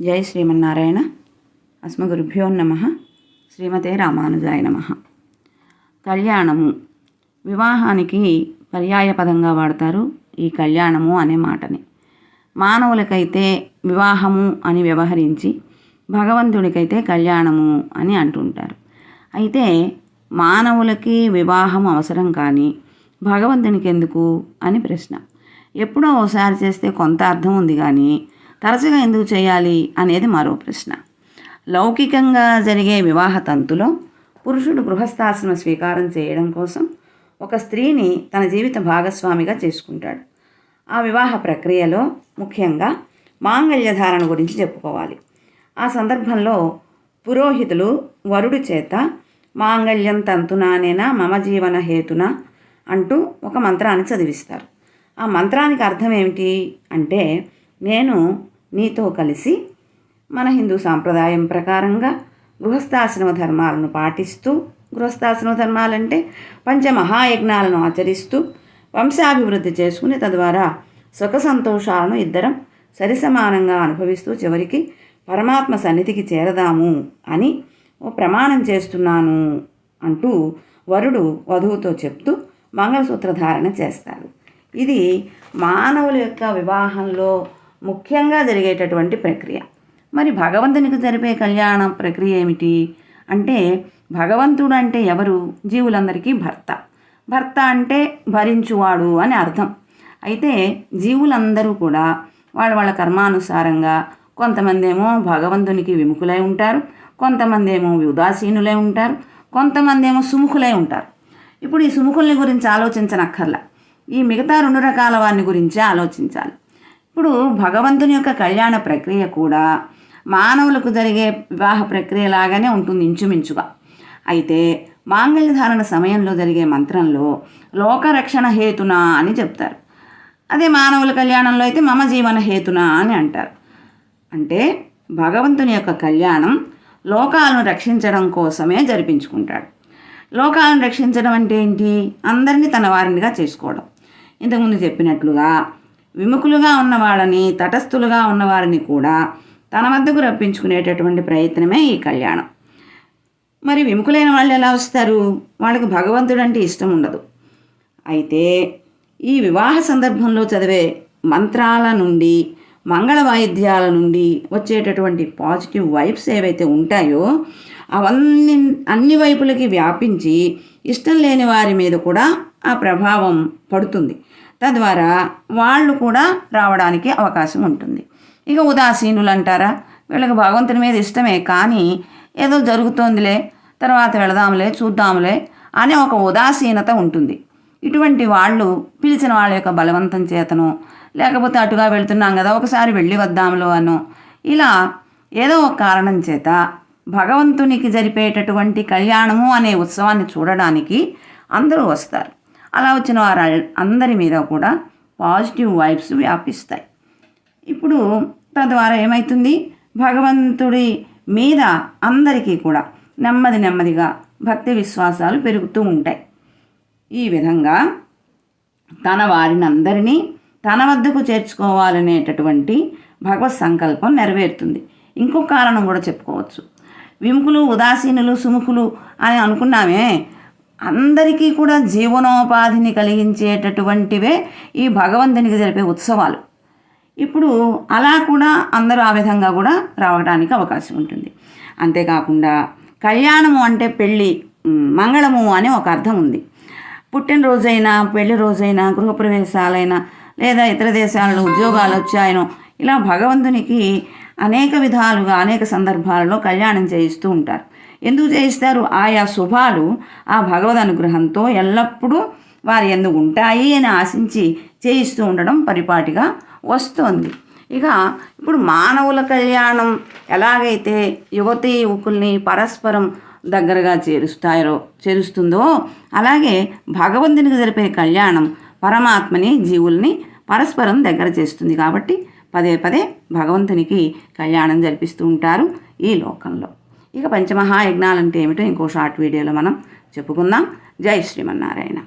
జై శ్రీమన్నారాయణ అస్మగురుభ్యో నమ. శ్రీమతే రామానుజాయ నమ. కళ్యాణము. వివాహానికి పర్యాయ పదంగా వాడతారు ఈ కళ్యాణము అనే మాటని. మానవులకైతే వివాహము అని వ్యవహరించి భగవంతుడికైతే కళ్యాణము అని అంటుంటారు. అయితే మానవులకి వివాహం అవసరం కానీ భగవంతునికి ఎందుకు అని ప్రశ్న. ఎప్పుడో ఒకసారి చేస్తే కొంత అర్థం ఉంది కానీ తరచుగా ఎందుకు చేయాలి అనేది మరో ప్రశ్న. లౌకికంగా జరిగే వివాహ తంతులో పురుషుడు గృహస్థాశ్రమ స్వీకారం చేయడం కోసం ఒక స్త్రీని తన జీవిత భాగస్వామిగా చేసుకుంటాడు. ఆ వివాహ ప్రక్రియలో ముఖ్యంగా మాంగళ్య ధారణ గురించి చెప్పుకోవాలి. ఆ సందర్భంలో పురోహితులు వరుడు చేత మాంగళ్యం తంతునానేనా మమ జీవన హేతున అంటూ ఒక మంత్రాన్ని చదివిస్తారు. ఆ మంత్రానికి అర్థం ఏమిటి అంటే నేను నీతో కలిసి మన హిందూ సాంప్రదాయం ప్రకారంగా గృహస్థాశ్రమ ధర్మాలను పాటిస్తూ గృహస్థాశ్రమ ధర్మాలంటే పంచమహాయజ్ఞాలను ఆచరిస్తూ వంశాభివృద్ధి చేసుకుని తద్వారా సుఖ సంతోషాలను ఇద్దరం సరిసమానంగా అనుభవిస్తూ చివరికి పరమాత్మ సన్నిధికి చేరదాము అని ఓ ప్రమాణం చేస్తున్నాను అంటూ వరుడు వధువుతో చెప్తూ మంగళసూత్ర ధారణ చేస్తారు ఇది మానవుల యొక్క వివాహంలో ముఖ్యంగా జరిగేటటువంటి ప్రక్రియ. మరి భగవంతునికి జరిపే కళ్యాణ ప్రక్రియ ఏమిటి? అంటే భగవంతుడు అంటే ఎవరు? జీవులందరికీ భర్త. భర్త అంటే భరించువాడు అని అర్థం. అయితే జీవులందరూ కూడా వాళ్ళ వాళ్ళ కర్మానుసారంగా కొంతమంది ఏమో భగవంతునికి విముఖులై ఉంటారు కొంతమంది ఏమో ఉదాసీనులై ఉంటారు కొంతమంది ఏమో సుముఖులై ఉంటారు. ఇప్పుడు ఈ సుముఖుల్ని గురించి ఆలోచించనక్కర్లా. ఈ మిగతా రెండు రకాల వారిని గురించే ఆలోచించాలి. ఇప్పుడు భగవంతుని యొక్క కళ్యాణ ప్రక్రియ కూడా మానవులకు జరిగే వివాహ ప్రక్రియ లాగానే ఉంటుంది ఇంచుమించుగా. అయితే మాంగళ్యధారణ సమయంలో జరిగే మంత్రంలో లోకరక్షణ హేతున అని చెప్తారు. అదే మానవుల కళ్యాణంలో అయితే మమ జీవన హేతున అని అంటారు. అంటే భగవంతుని యొక్క కళ్యాణం లోకాలను రక్షించడం కోసమే జరిపించుకుంటాడు. లోకాలను రక్షించడం అంటే ఏంటి? అందరినీ తన వారినిగా చేసుకోవడం. ఇంతకుముందు చెప్పినట్లుగా విముఖులుగా ఉన్నవాళ్ళని తటస్థులుగా ఉన్నవారిని కూడా తన వద్దకు రప్పించుకునేటటువంటి ప్రయత్నమే ఈ కళ్యాణం. మరి విముఖులైన వాళ్ళు ఎలా వస్తారు? వాళ్ళకి భగవంతుడు అంటే ఇష్టం ఉండదు. అయితే ఈ వివాహ సందర్భంలో చదివే మంత్రాల నుండి మంగళ వాయిద్యాల నుండి వచ్చేటటువంటి పాజిటివ్ వైబ్స్ ఏవైతే ఉంటాయో అవన్నీ అన్ని వైపులకి వ్యాపించి ఇష్టం లేని వారి మీద కూడా ఆ ప్రభావం పడుతుంది. తద్వారా వాళ్ళు కూడా రావడానికి అవకాశం ఉంటుంది. ఇక ఉదాసీనులు అంటారా వీళ్ళకి భగవంతుని మీద ఇష్టమే కానీ ఏదో జరుగుతోందిలే తర్వాత వెళదాంలే చూద్దాంలే అనే ఒక ఉదాసీనత ఉంటుంది. ఇటువంటి వాళ్ళు పిలిచిన వాళ్ళ యొక్క బలవంతం చేతను లేకపోతే అటుగా వెళ్తున్నాం కదా ఒకసారి వెళ్ళి వద్దాంలో అను ఇలా ఏదో ఒక కారణం చేత భగవంతునికి జరిపేటటువంటి కళ్యాణము అనే ఉత్సవాన్ని చూడడానికి అందరూ వస్తారు. అలా వచ్చిన వారు అందరి మీద కూడా పాజిటివ్ వైబ్స్ వ్యాపిస్తాయి. ఇప్పుడు తద్వారా ఏమవుతుంది భగవంతుడి మీద అందరికీ కూడా నెమ్మది నెమ్మదిగా భక్తి విశ్వాసాలు పెరుగుతూ ఉంటాయి. ఈ విధంగా తన వారిని అందరినీ తన వద్దకు చేర్చుకోవాలనేటటువంటి భగవత్ సంకల్పం నెరవేరుతుంది. ఇంకొక కారణం కూడా చెప్పుకోవచ్చు. విముఖులు ఉదాసీనులు సుముఖులు అని అనుకున్నామే అందరికీ కూడా జీవనోపాధిని కలిగించేటటువంటివే ఈ భగవంతునికి జరిపే ఉత్సవాలు. ఇప్పుడు అలా కూడా అందరూ ఆ విధంగా కూడా రావడానికి అవకాశం ఉంటుంది. అంతేకాకుండా కళ్యాణము అంటే పెళ్ళి మంగళము అనే ఒక అర్థం ఉంది. పుట్టినరోజైనా పెళ్ళి రోజైనా గృహప్రవేశాలైనా లేదా ఇతర దేశాలలో ఉద్యోగాలు వచ్చాయనో ఇలా భగవంతునికి అనేక విధాలుగా అనేక సందర్భాలలో కళ్యాణం చేయిస్తూ ఉంటారు. ఎందుకు చేయిస్తారు? ఆయా శుభాలు ఆ భగవద్ అనుగ్రహంతో ఎల్లప్పుడూ వారి ఎందుకు ఉంటాయి అని ఆశించి చేయిస్తూ ఉండడం పరిపాటిగా వస్తోంది. ఇక ఇప్పుడు మానవుల కళ్యాణం ఎలాగైతే యువతి యువకుల్ని పరస్పరం దగ్గరగా చేరుస్తాయో చేరుస్తుందో అలాగే భగవంతునికి జరిపే కళ్యాణం పరమాత్మని జీవుల్ని పరస్పరం దగ్గర చేస్తుంది కాబట్టి పదే పదే భగవంతునికి కళ్యాణం జరిపిస్తూ ఉంటారు ఈ లోకంలో. ఇక పంచమహాయజ్ఞాలు అంటే ఏమిటో ఇంకో షార్ట్ వీడియోలో మనం చెప్పుకుందాం. జై శ్రీమన్నారాయణ.